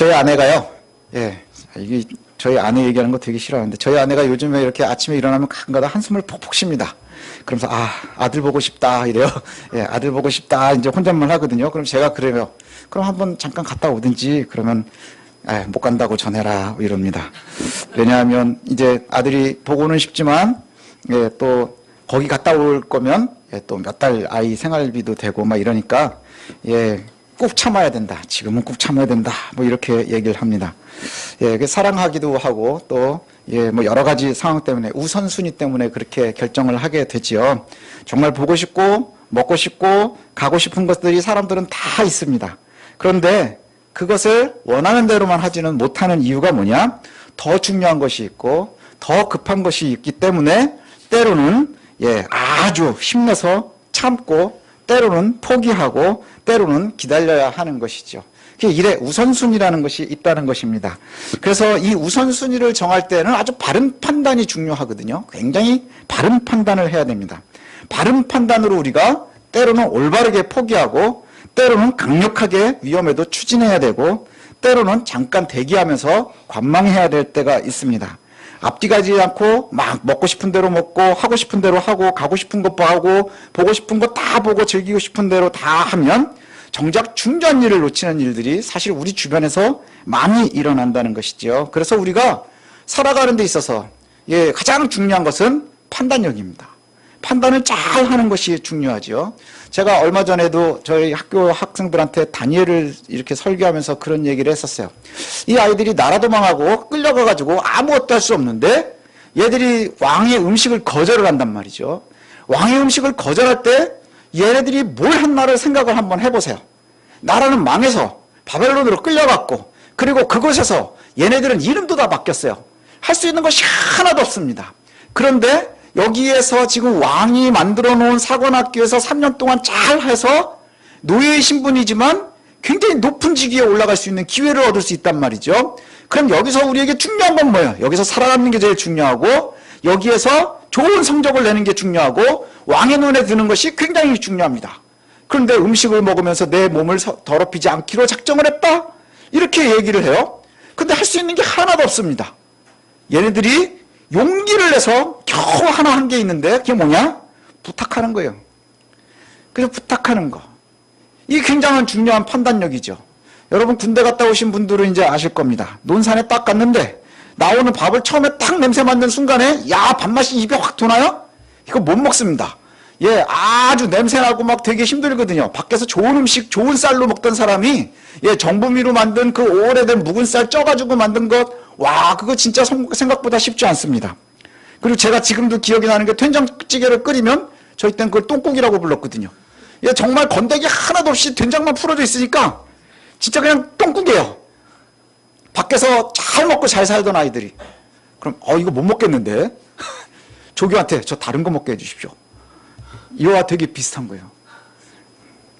저희 아내가요. 예, 이게 저희 아내 얘기하는 거 되게 싫어하는데 저희 아내가 요즘에 이렇게 아침에 일어나면 가끔가다 한숨을 푹푹 쉽니다. 그러면서 아 아들 보고 싶다 이래요. 예, 아들 보고 싶다 이제 혼잣말 하거든요. 그럼 제가 그래요. 그럼 한번 잠깐 갔다 오든지 그러면 아, 못 간다고 전해라 이럽니다. 왜냐하면 이제 아들이 보고는 싶지만 예, 또 거기 갔다 올 거면 예, 또 몇 달 아이 생활비도 되고 막 이러니까 예, 꾹 참아야 된다. 지금은 꾹 참아야 된다. 뭐 이렇게 얘기를 합니다. 예, 그 사랑하기도 하고 또 예, 뭐 여러 가지 상황 때문에 우선순위 때문에 그렇게 결정을 하게 되지요. 정말 보고 싶고 먹고 싶고 가고 싶은 것들이 사람들은 다 있습니다. 그런데 그것을 원하는 대로만 하지는 못하는 이유가 뭐냐? 더 중요한 것이 있고 더 급한 것이 있기 때문에 때로는 예, 아주 힘내서 참고 때로는 포기하고 때로는 기다려야 하는 것이죠. 그게 일의 우선순위라는 것이 있다는 것입니다. 그래서 이 우선순위를 정할 때는 아주 바른 판단이 중요하거든요. 굉장히 바른 판단을 해야 됩니다. 바른 판단으로 우리가 때로는 올바르게 포기하고 때로는 강력하게 위험에도 추진해야 되고 때로는 잠깐 대기하면서 관망해야 될 때가 있습니다. 앞뒤 가지 않고 막 먹고 싶은 대로 먹고 하고 싶은 대로 하고 가고 싶은 것 하고 보고 싶은 거 다 보고 즐기고 싶은 대로 다 하면 정작 중요한 일을 놓치는 일들이 사실 우리 주변에서 많이 일어난다는 것이죠. 그래서 우리가 살아가는 데 있어서 예, 가장 중요한 것은 판단력입니다. 판단을 잘 하는 것이 중요하죠. 제가 얼마 전에도 저희 학교 학생들한테 다니엘을 이렇게 설교하면서 그런 얘기를 했었어요. 이 아이들이 나라도 망하고 끌려가가지고 아무것도 할 수 없는데 얘들이 왕의 음식을 거절을 한단 말이죠. 왕의 음식을 거절할 때 얘네들이 뭘 했나를 생각을 한번 해보세요. 나라는 망해서 바벨론으로 끌려갔고 그리고 그곳에서 얘네들은 이름도 다 바뀌었어요. 할 수 있는 것이 하나도 없습니다. 그런데 여기에서 지금 왕이 만들어 놓은 사관학교에서 3년 동안 잘 해서 노예의 신분이지만 굉장히 높은 직위에 올라갈 수 있는 기회를 얻을 수 있단 말이죠. 그럼 여기서 우리에게 중요한 건 뭐예요? 여기서 살아남는 게 제일 중요하고 여기에서 좋은 성적을 내는 게 중요하고 왕의 눈에 드는 것이 굉장히 중요합니다. 그런데 음식을 먹으면서 내 몸을 더럽히지 않기로 작정을 했다? 이렇게 얘기를 해요. 근데 할 수 있는 게 하나도 없습니다. 얘네들이 용기를 내서 겨우 하나 한 게 있는데 그게 뭐냐? 부탁하는 거예요. 그래서 부탁하는 거. 이게 굉장한 중요한 판단력이죠. 여러분 군대 갔다 오신 분들은 이제 아실 겁니다. 논산에 딱 갔는데 나오는 밥을 처음에 딱 냄새 맡는 순간에 야 밥맛이 입에 확 도나요? 이거 못 먹습니다. 예, 아주 냄새나고 막 되게 힘들거든요. 밖에서 좋은 음식, 좋은 쌀로 먹던 사람이, 예, 정부미로 만든 그 오래된 묵은 쌀 쪄가지고 만든 것, 와, 그거 진짜 생각보다 쉽지 않습니다. 그리고 제가 지금도 기억이 나는 게 된장찌개를 끓이면 저희 땐 그걸 똥국이라고 불렀거든요. 예, 정말 건더기 하나도 없이 된장만 풀어져 있으니까 진짜 그냥 똥국이에요. 밖에서 잘 먹고 잘 살던 아이들이. 그럼, 어, 이거 못 먹겠는데? 조교한테 저 다른 거 먹게 해주십시오. 이와 되게 비슷한 거예요.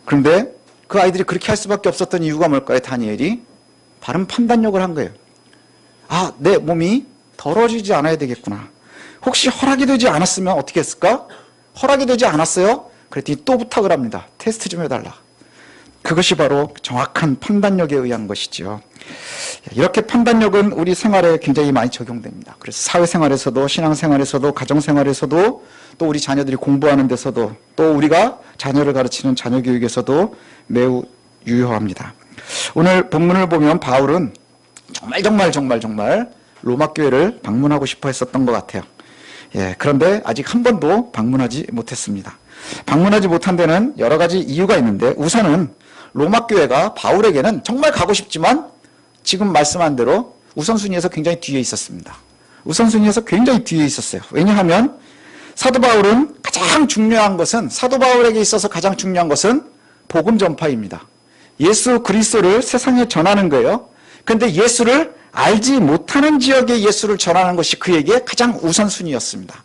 그런데 그 아이들이 그렇게 할 수밖에 없었던 이유가 뭘까요? 다니엘이 바른 판단력을 한 거예요. 아, 내 몸이 더러워지지 않아야 되겠구나. 혹시 허락이 되지 않았으면 어떻게 했을까? 허락이 되지 않았어요? 그랬더니 또 부탁을 합니다. 테스트 좀 해달라. 그것이 바로 정확한 판단력에 의한 것이죠. 이렇게 판단력은 우리 생활에 굉장히 많이 적용됩니다. 그래서 사회생활에서도 신앙생활에서도 가정생활에서도 또 우리 자녀들이 공부하는 데서도 또 우리가 자녀를 가르치는 자녀교육에서도 매우 유효합니다. 오늘 본문을 보면 바울은 정말 정말 정말 정말 로마 교회를 방문하고 싶어 했었던 것 같아요. 예, 그런데 아직 한 번도 방문하지 못했습니다. 방문하지 못한 데는 여러 가지 이유가 있는데 우선은 로마 교회가 바울에게는 정말 가고 싶지만 지금 말씀한 대로 우선순위에서 굉장히 뒤에 있었습니다. 우선순위에서 굉장히 뒤에 있었어요. 왜냐하면 사도 바울은 가장 중요한 것은 사도 바울에게 있어서 가장 중요한 것은 복음 전파입니다. 예수 그리스도를 세상에 전하는 거예요. 근데 예수를 알지 못하는 지역에 예수를 전하는 것이 그에게 가장 우선순위였습니다.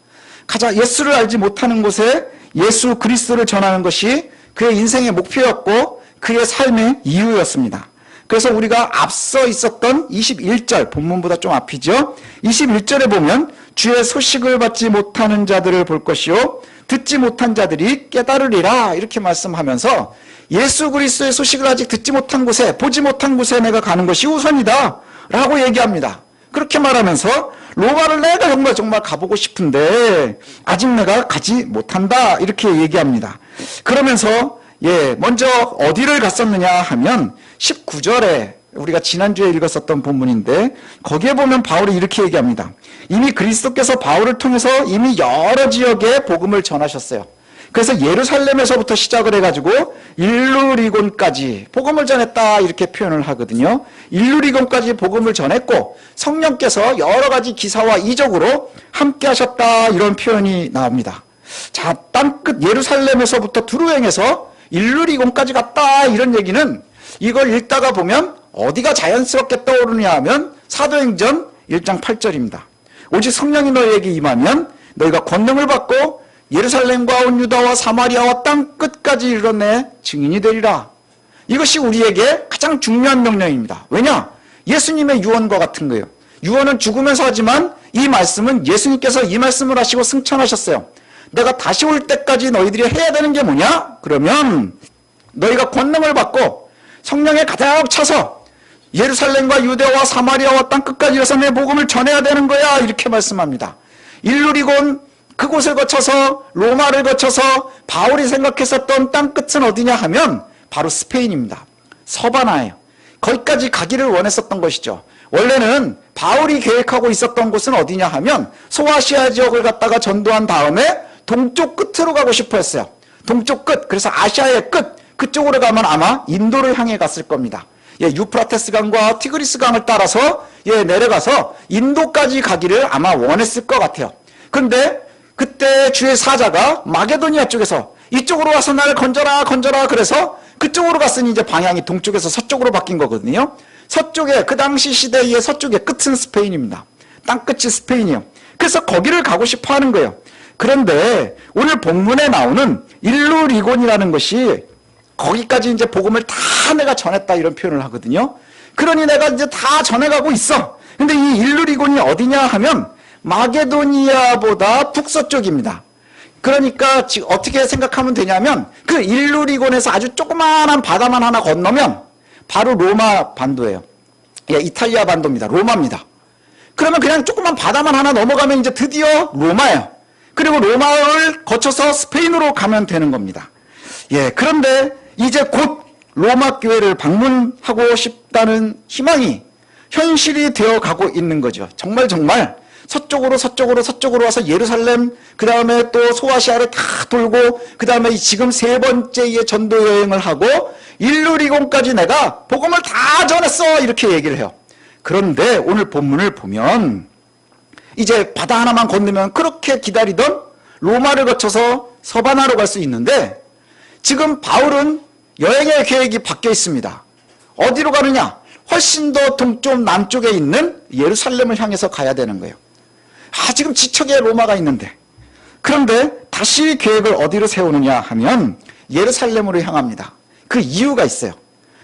가장 예수를 알지 못하는 곳에 예수 그리스도를 전하는 것이 그의 인생의 목표였고 그의 삶의 이유였습니다. 그래서 우리가 앞서 있었던 21절 본문보다 좀 앞이죠. 21절에 보면 주의 소식을 받지 못하는 자들을 볼 것이요 듣지 못한 자들이 깨달으리라 이렇게 말씀하면서 예수 그리스도의 소식을 아직 듣지 못한 곳에 보지 못한 곳에 내가 가는 것이 우선이다 라고 얘기합니다. 그렇게 말하면서 로마를 내가 정말 정말 가보고 싶은데 아직 내가 가지 못한다 이렇게 얘기합니다. 그러면서 예 먼저 어디를 갔었느냐 하면 19절에 우리가 지난주에 읽었었던 본문인데 거기에 보면 바울이 이렇게 얘기합니다. 이미 그리스도께서 바울을 통해서 이미 여러 지역에 복음을 전하셨어요. 그래서 예루살렘에서부터 시작을 해가지고 일루리곤까지 복음을 전했다 이렇게 표현을 하거든요. 일루리곤까지 복음을 전했고 성령께서 여러 가지 기사와 이적으로 함께 하셨다 이런 표현이 나옵니다. 자, 땅끝 예루살렘에서부터 두루행에서 일루리곤까지 갔다 이런 얘기는 이걸 읽다가 보면 어디가 자연스럽게 떠오르냐 하면 사도행전 1장 8절입니다. 오직 성령이 너희에게 임하면 너희가 권능을 받고 예루살렘과 온 유다와 사마리아와 땅 끝까지 이르렀네 증인이 되리라. 이것이 우리에게 가장 중요한 명령입니다. 왜냐? 예수님의 유언과 같은 거예요. 유언은 죽으면서 하지만 이 말씀은 예수님께서 이 말씀을 하시고 승천하셨어요. 내가 다시 올 때까지 너희들이 해야 되는 게 뭐냐? 그러면 너희가 권능을 받고 성령에 가득 차서 예루살렘과 유대와 사마리아와 땅 끝까지 이어서 내 복음을 전해야 되는 거야 이렇게 말씀합니다. 일루리곤 그곳을 거쳐서 로마를 거쳐서 바울이 생각했었던 땅 끝은 어디냐 하면 바로 스페인입니다. 서바나예요. 거기까지 가기를 원했었던 것이죠. 원래는 바울이 계획하고 있었던 곳은 어디냐 하면 소아시아 지역을 갔다가 전도한 다음에 동쪽 끝으로 가고 싶어 했어요. 동쪽 끝. 그래서 아시아의 끝. 그쪽으로 가면 아마 인도를 향해 갔을 겁니다. 예, 유프라테스 강과 티그리스 강을 따라서 예, 내려가서 인도까지 가기를 아마 원했을 것 같아요. 근데 그때 주의 사자가 마게도니아 쪽에서 이쪽으로 와서 나를 건져라 건져라 그래서 그쪽으로 갔으니 이제 방향이 동쪽에서 서쪽으로 바뀐 거거든요. 서쪽에 그 당시 시대의 서쪽의 끝은 스페인입니다. 땅끝이 스페인이요. 그래서 거기를 가고 싶어 하는 거예요. 그런데 오늘 본문에 나오는 일루리곤이라는 것이 거기까지 이제 복음을 다 내가 전했다 이런 표현을 하거든요. 그러니 내가 이제 다 전해가고 있어. 근데 이 일루리곤이 어디냐 하면 마게도니아보다 북서쪽입니다. 그러니까 지금 어떻게 생각하면 되냐면 그 일루리곤에서 아주 조그마한 바다만 하나 건너면 바로 로마 반도예요. 예, 이탈리아 반도입니다. 로마입니다. 그러면 그냥 조그만 바다만 하나 넘어가면 이제 드디어 로마예요. 그리고 로마를 거쳐서 스페인으로 가면 되는 겁니다. 예, 그런데 이제 곧 로마 교회를 방문하고 싶다는 희망이 현실이 되어 가고 있는 거죠. 정말 정말 서쪽으로 서쪽으로 서쪽으로 와서 예루살렘 그 다음에 또 소아시아를 다 돌고 그 다음에 지금 세 번째의 전도 여행을 하고 일루리곤까지 내가 복음을 다 전했어 이렇게 얘기를 해요. 그런데 오늘 본문을 보면 이제 바다 하나만 건너면 그렇게 기다리던 로마를 거쳐서 서바나로 갈 수 있는데 지금 바울은 여행의 계획이 바뀌어 있습니다. 어디로 가느냐? 훨씬 더 동쪽 남쪽에 있는 예루살렘을 향해서 가야 되는 거예요. 아, 지금 지척에 로마가 있는데. 그런데 다시 계획을 어디로 세우느냐 하면 예루살렘으로 향합니다. 그 이유가 있어요.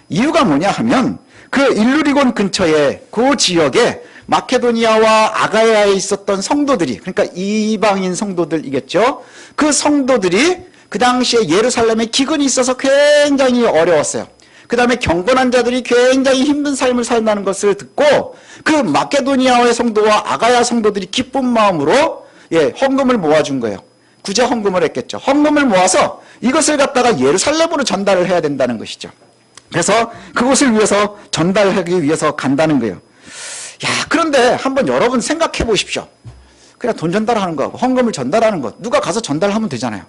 이유가 뭐냐 하면 그 일루리곤 근처에 그 지역에 마케도니아와 아가야에 있었던 성도들이 그러니까 이방인 성도들이겠죠. 그 성도들이 그 당시에 예루살렘에 기근이 있어서 굉장히 어려웠어요. 그 다음에 경건한 자들이 굉장히 힘든 삶을 산다는 것을 듣고 그 마케도니아의 성도와 아가야 성도들이 기쁜 마음으로 예, 헌금을 모아준 거예요. 구제 헌금을 했겠죠. 헌금을 모아서 이것을 갖다가 예루살렘으로 전달을 해야 된다는 것이죠. 그래서 그것을 위해서 전달하기 위해서 간다는 거예요. 야, 그런데 한번 여러분 생각해 보십시오. 그냥 돈 전달하는 거, 헌금을 전달하는 것. 누가 가서 전달하면 되잖아요.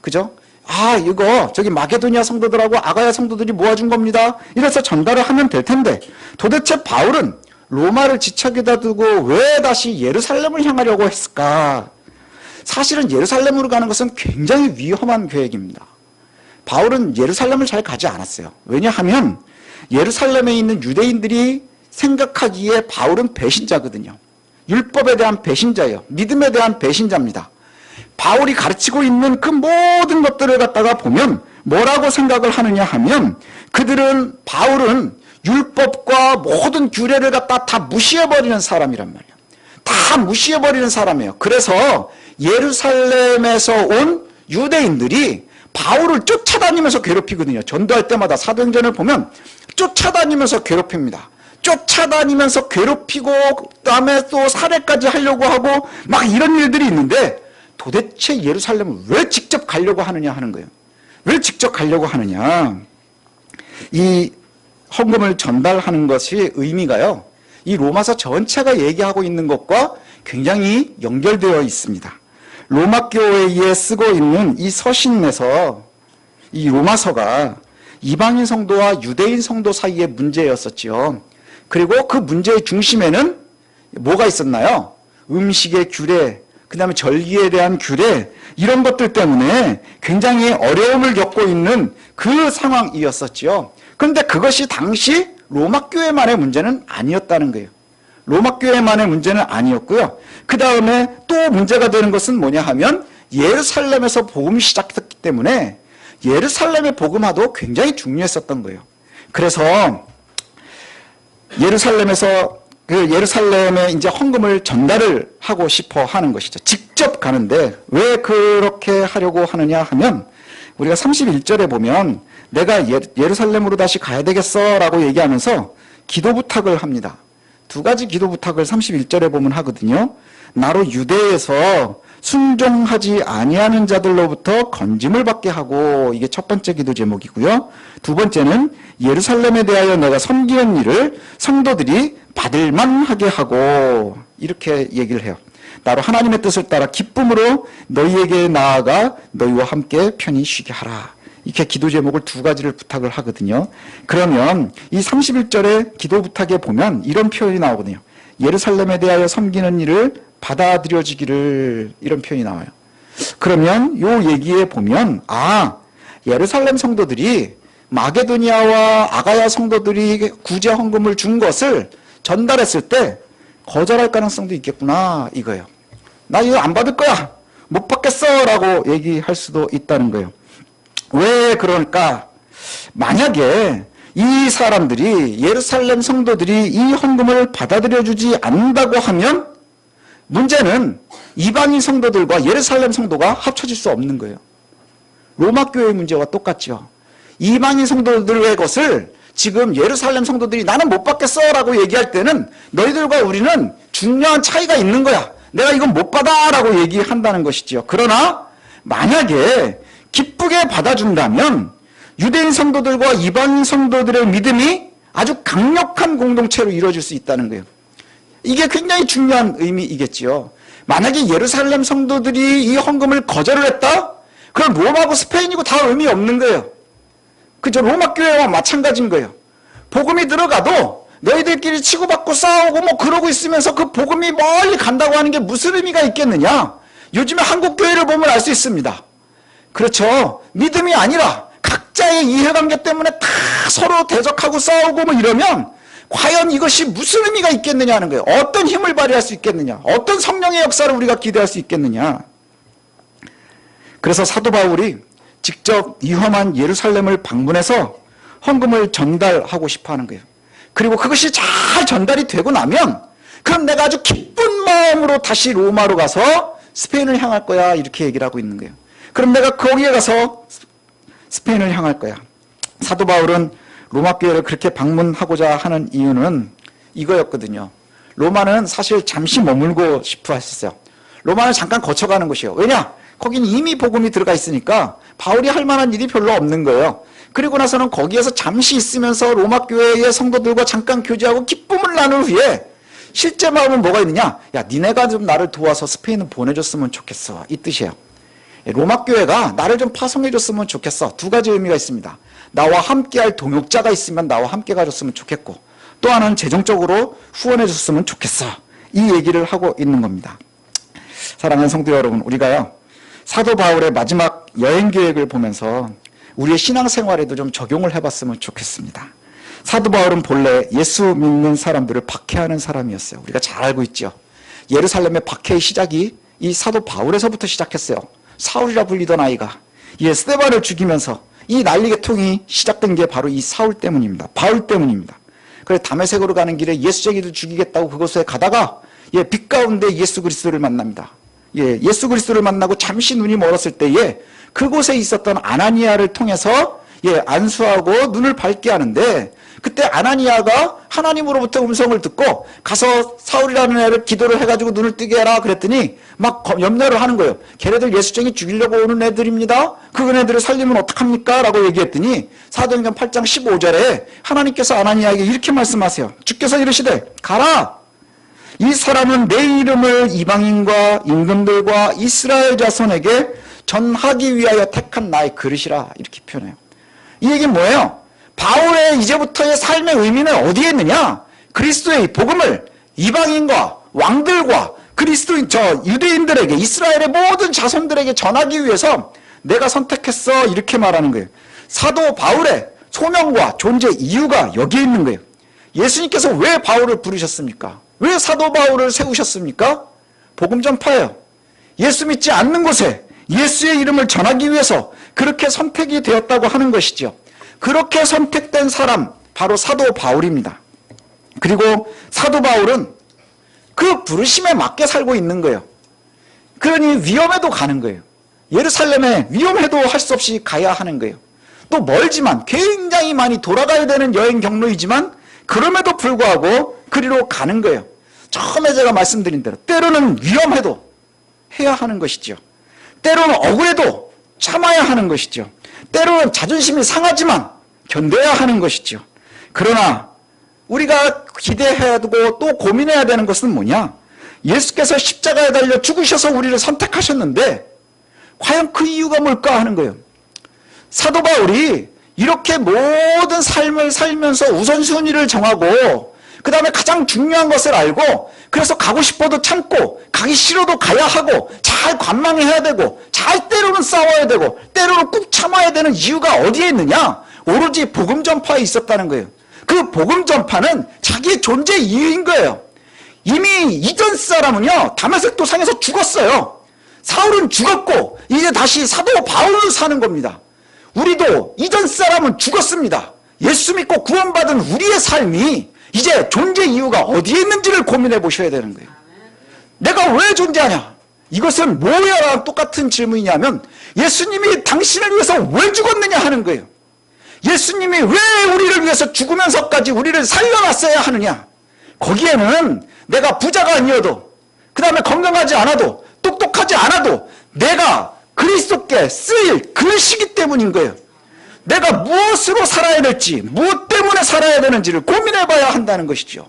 그죠? 아, 이거 저기 마게도니아 성도들하고 아가야 성도들이 모아준 겁니다. 이래서 전달을 하면 될 텐데 도대체 바울은 로마를 지척에다 두고 왜 다시 예루살렘을 향하려고 했을까? 사실은 예루살렘으로 가는 것은 굉장히 위험한 계획입니다. 바울은 예루살렘을 잘 가지 않았어요. 왜냐하면 예루살렘에 있는 유대인들이 생각하기에 바울은 배신자거든요. 율법에 대한 배신자예요. 믿음에 대한 배신자입니다. 바울이 가르치고 있는 그 모든 것들을 갖다가 보면 뭐라고 생각을 하느냐 하면 그들은 바울은 율법과 모든 규례를 갖다 다 무시해버리는 사람이란 말이에요. 다 무시해버리는 사람이에요. 그래서 예루살렘에서 온 유대인들이 바울을 쫓아다니면서 괴롭히거든요. 전도할 때마다 사도행전을 보면 쫓아다니면서 괴롭힙니다. 쫓아다니면서 괴롭히고 그다음에 또 살해까지 하려고 하고 막 이런 일들이 있는데 도대체 예루살렘을 왜 직접 가려고 하느냐 하는 거예요. 왜 직접 가려고 하느냐. 이 헌금을 전달하는 것이 의미가요. 이 로마서 전체가 얘기하고 있는 것과 굉장히 연결되어 있습니다. 로마 교회에 쓰고 있는 이 서신에서 이 로마서가 이방인 성도와 유대인 성도 사이의 문제였었지요. 그리고 그 문제의 중심에는 뭐가 있었나요? 음식의 규례, 그 다음에 절기에 대한 규례, 이런 것들 때문에 굉장히 어려움을 겪고 있는 그 상황이었었지요. 그런데 그것이 당시 로마 교회만의 문제는 아니었다는 거예요. 로마 교회만의 문제는 아니었고요. 그 다음에 또 문제가 되는 것은 뭐냐 하면 예루살렘에서 복음이 시작했기 때문에 예루살렘의 복음화도 굉장히 중요했었던 거예요. 그래서 예루살렘에서 그 예루살렘에 이제 헌금을 전달을 하고 싶어 하는 것이죠. 직접 가는데 왜 그렇게 하려고 하느냐 하면 우리가 31절에 보면 내가 예, 예루살렘으로 다시 가야 되겠어라고 얘기하면서 기도 부탁을 합니다. 두 가지 기도 부탁을 31절에 보면 하거든요. 나로 유대에서 순종하지 아니하는 자들로부터 건짐을 받게 하고 이게 첫 번째 기도 제목이고요. 두 번째는 예루살렘에 대하여 내가 섬기는 일을 성도들이 받을 만하게 하고 이렇게 얘기를 해요. 나로 하나님의 뜻을 따라 기쁨으로 너희에게 나아가 너희와 함께 편히 쉬게 하라. 이렇게 기도 제목을 두 가지를 부탁을 하거든요. 그러면 이 31절의 기도 부탁에 보면 이런 표현이 나오거든요. 예루살렘에 대하여 섬기는 일을 받아들여지기를 이런 표현이 나와요. 그러면 요 얘기에 보면 아 예루살렘 성도들이 마게도니아와 아가야 성도들이 구제 헌금을 준 것을 전달했을 때 거절할 가능성도 있겠구나 이거예요. 나 이거 안 받을 거야. 못 받겠어 라고 얘기할 수도 있다는 거예요. 왜 그럴까? 만약에 이 사람들이 예루살렘 성도들이 이 헌금을 받아들여 주지 않는다고 하면 문제는 이방인 성도들과 예루살렘 성도가 합쳐질 수 없는 거예요. 로마 교회의 문제와 똑같죠. 이방인 성도들의 것을 지금 예루살렘 성도들이 나는 못 받겠어 라고 얘기할 때는 너희들과 우리는 중요한 차이가 있는 거야. 내가 이건 못 받아 라고 얘기한다는 것이지요. 그러나 만약에 기쁘게 받아준다면 유대인 성도들과 이방인 성도들의 믿음이 아주 강력한 공동체로 이루어질 수 있다는 거예요. 이게 굉장히 중요한 의미이겠지요. 만약에 예루살렘 성도들이 이 헌금을 거절을 했다? 그럼 로마고 스페인이고 다 의미 없는 거예요. 그죠? 로마 교회와 마찬가지인 거예요. 복음이 들어가도 너희들끼리 치고받고 싸우고 뭐 그러고 있으면서 그 복음이 멀리 간다고 하는 게 무슨 의미가 있겠느냐? 요즘에 한국 교회를 보면 알 수 있습니다. 그렇죠. 믿음이 아니라 각자의 이해관계 때문에 다 서로 대적하고 싸우고 뭐 이러면 과연 이것이 무슨 의미가 있겠느냐 하는 거예요. 어떤 힘을 발휘할 수 있겠느냐. 어떤 성령의 역사를 우리가 기대할 수 있겠느냐. 그래서 사도 바울이 직접 위험한 예루살렘을 방문해서 헌금을 전달하고 싶어 하는 거예요. 그리고 그것이 잘 전달이 되고 나면 그럼 내가 아주 기쁜 마음으로 다시 로마로 가서 스페인을 향할 거야. 이렇게 얘기를 하고 있는 거예요. 그럼 내가 거기에 가서 스페인을 향할 거야. 사도 바울은 로마 교회를 그렇게 방문하고자 하는 이유는 이거였거든요. 로마는 사실 잠시 머물고 싶어 했었어요. 로마는 잠깐 거쳐가는 곳이에요. 왜냐? 거긴 이미 복음이 들어가 있으니까 바울이 할 만한 일이 별로 없는 거예요. 그리고 나서는 거기에서 잠시 있으면서 로마 교회의 성도들과 잠깐 교제하고 기쁨을 나눈 후에 실제 마음은 뭐가 있느냐? 야, 니네가 좀 나를 도와서 스페인을 보내줬으면 좋겠어. 이 뜻이에요. 로마 교회가 나를 좀 파송해줬으면 좋겠어. 두 가지 의미가 있습니다. 나와 함께할 동역자가 있으면 나와 함께 가줬으면 좋겠고 또 하나는 재정적으로 후원해 줬으면 좋겠어. 이 얘기를 하고 있는 겁니다. 사랑하는 성도 여러분, 우리가요 사도 바울의 마지막 여행 계획을 보면서 우리의 신앙생활에도 좀 적용을 해봤으면 좋겠습니다. 사도 바울은 본래 예수 믿는 사람들을 박해하는 사람이었어요. 우리가 잘 알고 있죠. 예루살렘의 박해의 시작이 이 사도 바울에서부터 시작했어요. 사울이라 불리던 아이가 예, 스테반을 죽이면서 이 난리개통이 시작된 게 바로 이 사울 때문입니다. 바울 때문입니다. 그래 담에색으로 가는 길에 예수쟁이들 죽이겠다고 그곳에 가다가 예, 빛 가운데 예수 그리스도를 만납니다. 예, 예수 그리스도를 만나고 잠시 눈이 멀었을 때에 그곳에 있었던 아나니아를 통해서 예, 안수하고 눈을 밝게 하는데 그때 아나니아가 하나님으로부터 음성을 듣고 가서 사울이라는 애를 기도를 해가지고 눈을 뜨게 해라 그랬더니 막 검- 염려를 하는 거예요. 걔네들 예수쟁이 죽이려고 오는 애들입니다. 그 애들을 살리면 어떡합니까? 라고 얘기했더니 사도행전 8장 15절에 하나님께서 아나니아에게 이렇게 말씀하세요. 주께서 이르시되 가라 이 사람은 내 이름을 이방인과 임금들과 이스라엘 자손에게 전하기 위하여 택한 나의 그릇이라 이렇게 표현해요. 이 얘기는 뭐예요? 바울의 이제부터의 삶의 의미는 어디에 있느냐? 그리스도의 복음을 이방인과 왕들과 그리스도인 저 유대인들에게 이스라엘의 모든 자손들에게 전하기 위해서 내가 선택했어 이렇게 말하는 거예요. 사도 바울의 소명과 존재 이유가 여기에 있는 거예요. 예수님께서 왜 바울을 부르셨습니까? 왜 사도 바울을 세우셨습니까? 복음 전파예요. 예수 믿지 않는 곳에 예수의 이름을 전하기 위해서 그렇게 선택이 되었다고 하는 것이죠. 그렇게 선택된 사람 바로 사도 바울입니다. 그리고 사도 바울은 그 부르심에 맞게 살고 있는 거예요. 그러니 위험해도 가는 거예요. 예루살렘에 위험해도 할 수 없이 가야 하는 거예요. 또 멀지만 굉장히 많이 돌아가야 되는 여행 경로이지만 그럼에도 불구하고 그리로 가는 거예요. 처음에 제가 말씀드린 대로 때로는 위험해도 해야 하는 것이죠. 때로는 억울해도 참아야 하는 것이죠. 때로는 자존심이 상하지만 견뎌야 하는 것이죠. 그러나 우리가 기대해야 되고 또 고민해야 되는 것은 뭐냐? 예수께서 십자가에 달려 죽으셔서 우리를 선택하셨는데 과연 그 이유가 뭘까 하는 거예요. 사도 바울이 이렇게 모든 삶을 살면서 우선순위를 정하고 그 다음에 가장 중요한 것을 알고 그래서 가고 싶어도 참고 가기 싫어도 가야 하고 잘 관망해야 되고 잘 때로는 싸워야 되고 때로는 꾹 참아야 되는 이유가 어디에 있느냐? 오로지 복음 전파에 있었다는 거예요. 그 복음 전파는 자기의 존재 이유인 거예요. 이미 이전 사람은요 다메섹 도상에서 죽었어요. 사울은 죽었고 이제 다시 사도 바울로 사는 겁니다. 우리도 이전 사람은 죽었습니다. 예수 믿고 구원받은 우리의 삶이 이제 존재 이유가 어디에 있는지를 고민해 보셔야 되는 거예요. 내가 왜 존재하냐? 이것은 뭐야랑 똑같은 질문이냐면 예수님이 당신을 위해서 왜 죽었느냐 하는 거예요. 예수님이 왜 우리를 위해서 죽으면서까지 우리를 살려놨어야 하느냐? 거기에는 내가 부자가 아니어도 그 다음에 건강하지 않아도 똑똑하지 않아도 내가 그리스도께 쓰일 글씨기 때문인 거예요. 내가 무엇으로 살아야 될지, 무엇 때문에 살아야 되는지를 고민해 봐야 한다는 것이죠.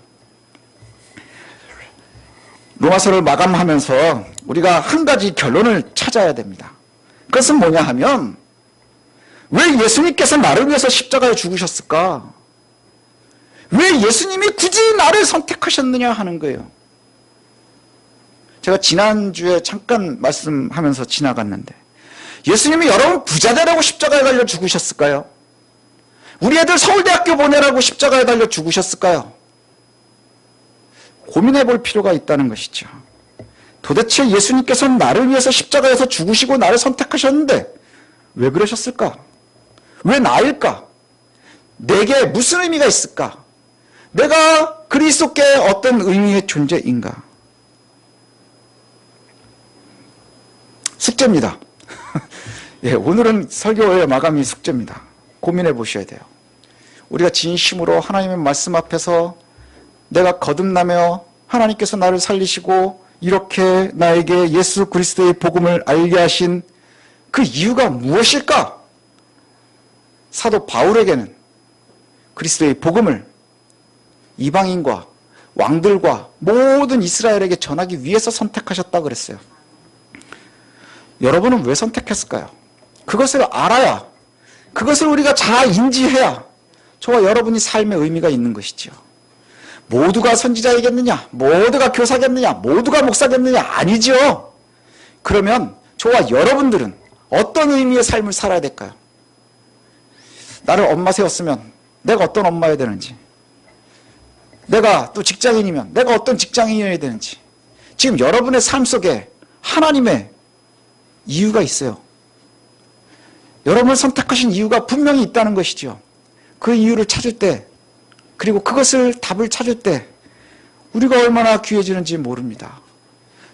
로마서를 마감하면서 우리가 한 가지 결론을 찾아야 됩니다. 그것은 뭐냐 하면, 왜 예수님께서 나를 위해서 십자가에 죽으셨을까? 왜 예수님이 굳이 나를 선택하셨느냐 하는 거예요. 제가 지난주에 잠깐 말씀하면서 지나갔는데 예수님이 여러분 부자 되라고 십자가에 달려 죽으셨을까요? 우리 애들 서울대학교 보내라고 십자가에 달려 죽으셨을까요? 고민해 볼 필요가 있다는 것이죠. 도대체 예수님께서는 나를 위해서 십자가에서 죽으시고 나를 선택하셨는데 왜 그러셨을까? 왜 나일까? 내게 무슨 의미가 있을까? 내가 그리스도께 어떤 의미의 존재인가? 숙제입니다. 예, 오늘은 설교의 마감이 숙제입니다. 고민해 보셔야 돼요. 우리가 진심으로 하나님의 말씀 앞에서 내가 거듭나며 하나님께서 나를 살리시고 이렇게 나에게 예수 그리스도의 복음을 알게 하신 그 이유가 무엇일까? 사도 바울에게는 그리스도의 복음을 이방인과 왕들과 모든 이스라엘에게 전하기 위해서 선택하셨다 그랬어요. 여러분은 왜 선택했을까요? 그것을 알아야, 그것을 우리가 잘 인지해야 저와 여러분이 삶의 의미가 있는 것이죠. 모두가 선지자이겠느냐? 모두가 교사겠느냐? 모두가 목사겠느냐? 아니죠. 그러면 저와 여러분들은 어떤 의미의 삶을 살아야 될까요? 나를 엄마 세웠으면 내가 어떤 엄마여야 되는지, 내가 또 직장인이면 내가 어떤 직장인이어야 되는지, 지금 여러분의 삶 속에 하나님의 이유가 있어요. 여러분을 선택하신 이유가 분명히 있다는 것이죠. 그 이유를 찾을 때 그리고 그것을 답을 찾을 때 우리가 얼마나 귀해지는지 모릅니다.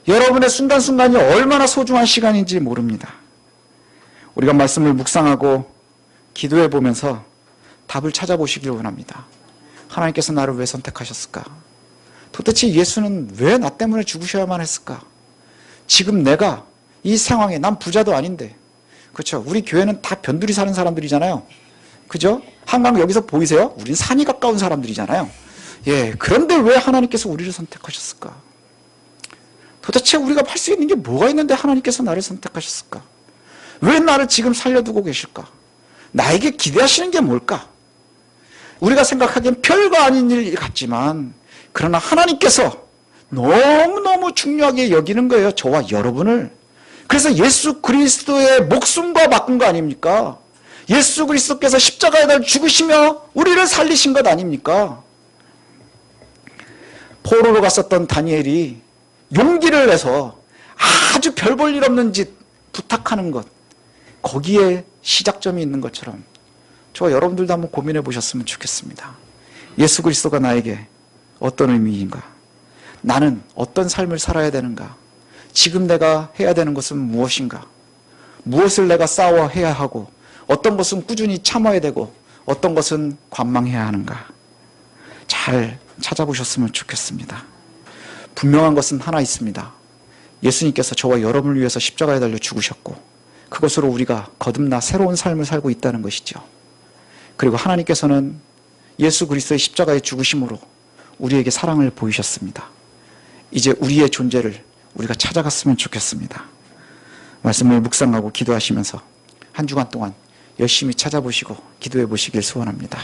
여러분의 순간순간이 얼마나 소중한 시간인지 모릅니다. 우리가 말씀을 묵상하고 기도해 보면서 답을 찾아보시길 원합니다. 하나님께서 나를 왜 선택하셨을까? 도대체 예수는 왜 나 때문에 죽으셔야만 했을까? 지금 내가 이 상황에 난 부자도 아닌데 그렇죠? 우리 교회는 다 변두리 사는 사람들이잖아요. 그죠? 한강 여기서 보이세요? 우린 산이 가까운 사람들이잖아요. 예, 그런데 왜 하나님께서 우리를 선택하셨을까? 도대체 우리가 할 수 있는 게 뭐가 있는데 하나님께서 나를 선택하셨을까? 왜 나를 지금 살려두고 계실까? 나에게 기대하시는 게 뭘까? 우리가 생각하기엔 별거 아닌 일 같지만 그러나 하나님께서 너무너무 중요하게 여기는 거예요. 저와 여러분을. 그래서 예수 그리스도의 목숨과 바꾼 거 아닙니까? 예수 그리스도께서 십자가에 달 죽으시며 우리를 살리신 것 아닙니까? 포로로 갔었던 다니엘이 용기를 내서 아주 별 볼 일 없는 짓 부탁하는 것 거기에 시작점이 있는 것처럼 저와 여러분들도 한번 고민해 보셨으면 좋겠습니다. 예수 그리스도가 나에게 어떤 의미인가? 나는 어떤 삶을 살아야 되는가? 지금 내가 해야 되는 것은 무엇인가? 무엇을 내가 싸워 해야 하고 어떤 것은 꾸준히 참아야 되고 어떤 것은 관망해야 하는가? 잘 찾아보셨으면 좋겠습니다. 분명한 것은 하나 있습니다. 예수님께서 저와 여러분을 위해서 십자가에 달려 죽으셨고 그것으로 우리가 거듭나 새로운 삶을 살고 있다는 것이죠. 그리고 하나님께서는 예수 그리스도의 십자가의 죽으심으로 우리에게 사랑을 보이셨습니다. 이제 우리의 존재를 우리가 찾아갔으면 좋겠습니다. 말씀을 묵상하고 기도하시면서 한 주간 동안 열심히 찾아보시고 기도해 보시길 소원합니다.